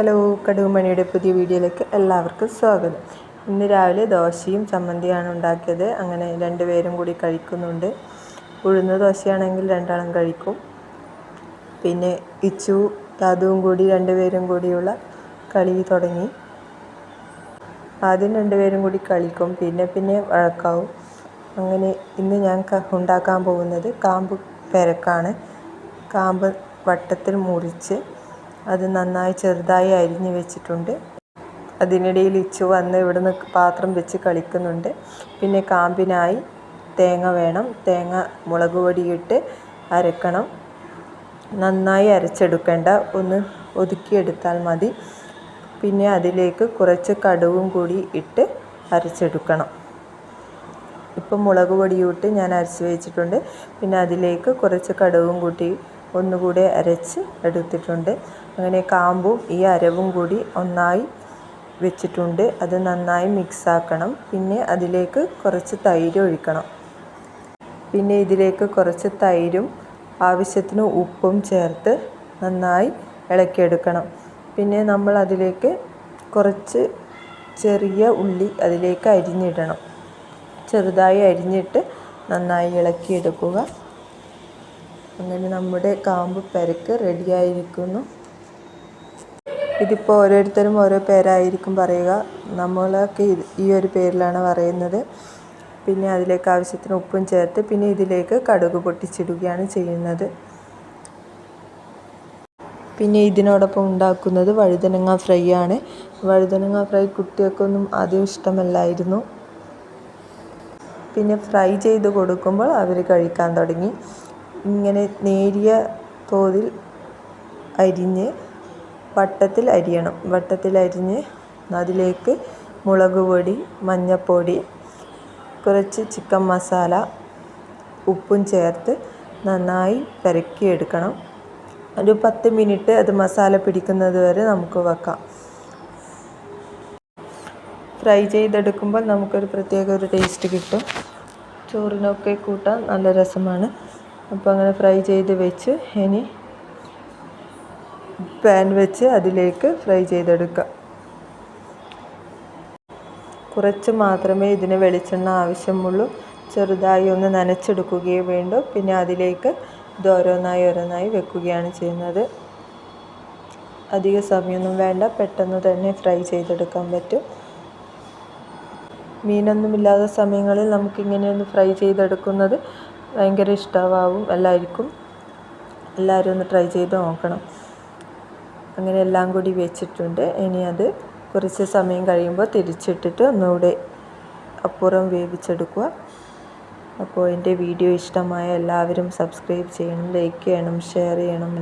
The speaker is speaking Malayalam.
ഹലോ കടുകുമണിയുടെ പുതിയ വീഡിയോയിലേക്ക് എല്ലാവർക്കും സ്വാഗതം. ഇന്ന് രാവിലെ ദോശയും ചമ്മന്തിയാണ് ഉണ്ടാക്കിയത്. അങ്ങനെ രണ്ടുപേരും കൂടി കഴിക്കുന്നുണ്ട്. ഉഴുന്ന ദോശയാണെങ്കിൽ രണ്ടാളും കഴിക്കും. പിന്നെ ഇച്ചു അതും കൂടി രണ്ടുപേരും കൂടിയുള്ള കളി തുടങ്ങി. ആദ്യം രണ്ടുപേരും കൂടി കളിക്കും. പിന്നെ പിന്നെ വഴക്കാവും. അങ്ങനെ ഇന്ന് ഞാൻ ഉണ്ടാക്കാൻ പോകുന്നത് കാമ്പ് പെരക്കാണ്. കാമ്പ് വട്ടത്തിൽ മുറിച്ച് അത് നന്നായി ചെറുതായി അരിഞ്ഞ് വെച്ചിട്ടുണ്ട്. അതിനിടയിൽ ഇച്ചു വന്ന് ഇവിടുന്ന് പാത്രം വെച്ച് കളിക്കുന്നുണ്ട്. പിന്നെ കാമ്പിനായി തേങ്ങ വേണം. തേങ്ങ മുളക് പൊടിയിട്ട് അരക്കണം. നന്നായി അരച്ചെടുക്കേണ്ട. ഒന്ന് ഒതുക്കിയെടുത്താൽ മതി. പിന്നെ അതിലേക്ക് കുറച്ച് കടുവും കൂടി ഇട്ട് അരച്ചെടുക്കണം. ഇപ്പം മുളക് പൊടിയിട്ട് ഞാൻ അരച്ച് വെച്ചിട്ടുണ്ട്. പിന്നെ അതിലേക്ക് കുറച്ച് കടുവും കൂട്ടി ഒന്നുകൂടെ അരച്ച് എടുത്തിട്ടുണ്ട്. അങ്ങനെ കാമ്പും ഈ അരവും കൂടി ഒന്നായി വെച്ചിട്ടുണ്ട്. അത് നന്നായി മിക്സാക്കണം. പിന്നെ അതിലേക്ക് കുറച്ച് തൈര് ഒഴിക്കണം. പിന്നെ ഇതിലേക്ക് കുറച്ച് തൈരും ആവശ്യത്തിന് ഉപ്പും ചേർത്ത് നന്നായി ഇളക്കിയെടുക്കണം. പിന്നെ നമ്മൾ അതിലേക്ക് കുറച്ച് ചെറിയ ഉള്ളി അതിലേക്ക് അരിഞ്ഞിടണം. ചെറുതായി അരിഞ്ഞിട്ട് നന്നായി ഇളക്കിയെടുക്കുക. അങ്ങനെ നമ്മുടെ കാമ്പ് പെരക്ക് റെഡിയായിരിക്കുന്നു ഇതിപ്പോൾ ഓരോരുത്തരും ഓരോ പേരായിരിക്കും പറയുക. നമ്മളൊക്കെ ഈ ഒരു പേരിലാണ് പറയുന്നത്. പിന്നെ അതിലേക്ക് ആവശ്യത്തിന് ഉപ്പും ചേർത്ത് പിന്നെ ഇതിലേക്ക് കടുക് പൊട്ടിച്ചിടുകയാണ് ചെയ്യുന്നത്. പിന്നെ ഇതിനോടൊപ്പം ഉണ്ടാക്കുന്നത് വഴുതനങ്ങ ഫ്രൈ ആണ്. വഴുതനങ്ങ ഫ്രൈ കുട്ടികൾക്കൊന്നും ആദ്യം ഇഷ്ടമല്ലായിരുന്നു. പിന്നെ ഫ്രൈ ചെയ്ത് കൊടുക്കുമ്പോൾ അവർ കഴിക്കാൻ തുടങ്ങി. ഇങ്ങനെ നേരിയ തോതിൽ അരിഞ്ഞ് വട്ടത്തിൽ അരിയണം. വട്ടത്തിൽ അരിഞ്ഞ് അതിലേക്ക് മുളക് പൊടി മഞ്ഞൾപ്പൊടി കുറച്ച് ചിക്കൻ മസാല ഉപ്പും ചേർത്ത് നന്നായി പെരക്കിയെടുക്കണം. ഒരു പത്ത് മിനിറ്റ് അത് മസാല പിടിക്കുന്നത് വരെ നമുക്ക് വെക്കാം. ഫ്രൈ ചെയ്തെടുക്കുമ്പോൾ നമുക്കൊരു പ്രത്യേക ഒരു ടേസ്റ്റ് കിട്ടും. ചോറിനൊക്കെ കൂട്ടാൻ നല്ല രസമാണ്. അപ്പോൾ അങ്ങനെ ഫ്രൈ ചെയ്ത് വെച്ച് ഇനി പാൻ വെച്ച് അതിലേക്ക് ഫ്രൈ ചെയ്തെടുക്കുക കുറച്ച് മാത്രമേ ഇതിന് വെളിച്ചെണ്ണ ആവശ്യമുള്ളൂ. ചെറുതായി ഒന്ന് നനച്ചെടുക്കുകയേ വേണ്ടൂ. പിന്നെ അതിലേക്ക് ഇത് ഓരോന്നായി ഓരോന്നായി വെക്കുകയാണ് ചെയ്യുന്നത്. അധിക സമയമൊന്നും വേണ്ട. പെട്ടെന്ന് തന്നെ ഫ്രൈ ചെയ്തെടുക്കാൻ പറ്റും. മീനൊന്നുമില്ലാത്ത സമയങ്ങളിൽ നമുക്കിങ്ങനെയൊന്ന് ഫ്രൈ ചെയ്തെടുക്കുന്നത് ഭയങ്കര ഇഷ്ടമാവും എല്ലാവർക്കും. എല്ലാവരും ഒന്ന് ട്രൈ ചെയ്ത് നോക്കണം. അങ്ങനെ എല്ലാം കൂടി വെച്ചിട്ടുണ്ട്. ഇനി അത് കുറച്ച് സമയം കഴിയുമ്പോൾ തിരിച്ചിട്ടിട്ട് ഒന്നുകൂടെ അപ്പുറം വേവിച്ചെടുക്കുക. അപ്പോൾ എന്റെ വീഡിയോ ഇഷ്ടമായ എല്ലാവരും സബ്സ്ക്രൈബ് ചെയ്യണം ലൈക്ക് ചെയ്യണം ഷെയർ ചെയ്യണം.